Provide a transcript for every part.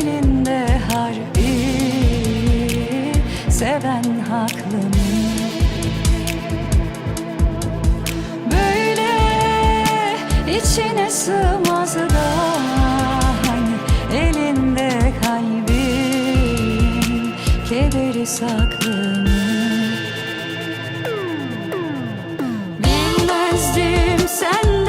elinde harbi Seven haklı mı? Böyle içine sığmaz da Hani elinde kalbin Kederi saklı mı? Bilmezdim sen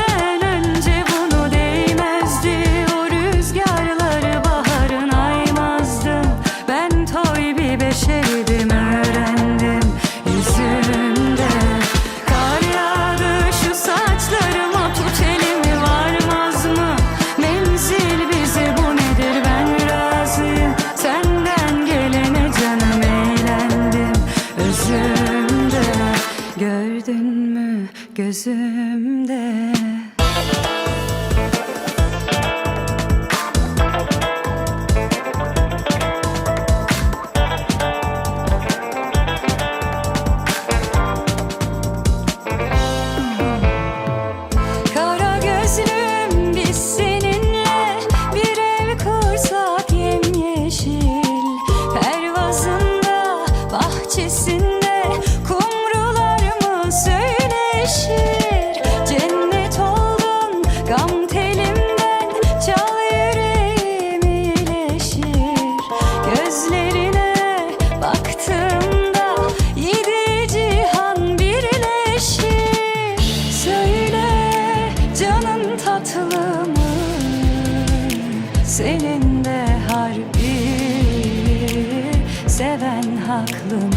seven haklı mı?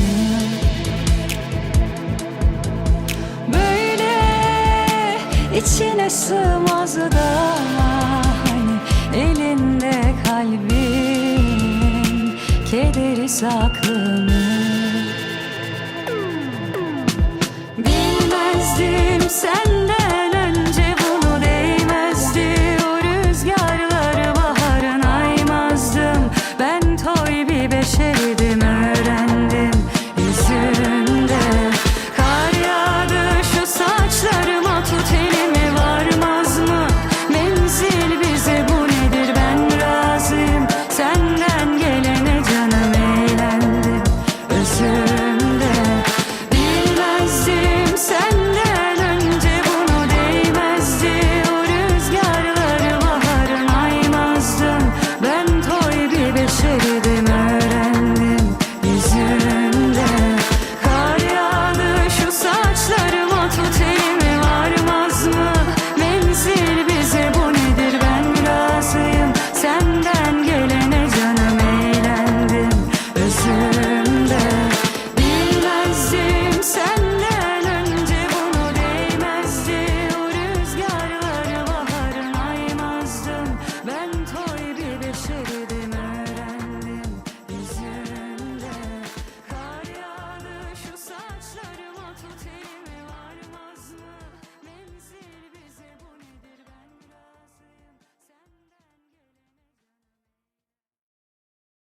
Böyle içine sığmaz da hani elinde kalbin kederi saklı mı? Bilmezdim sen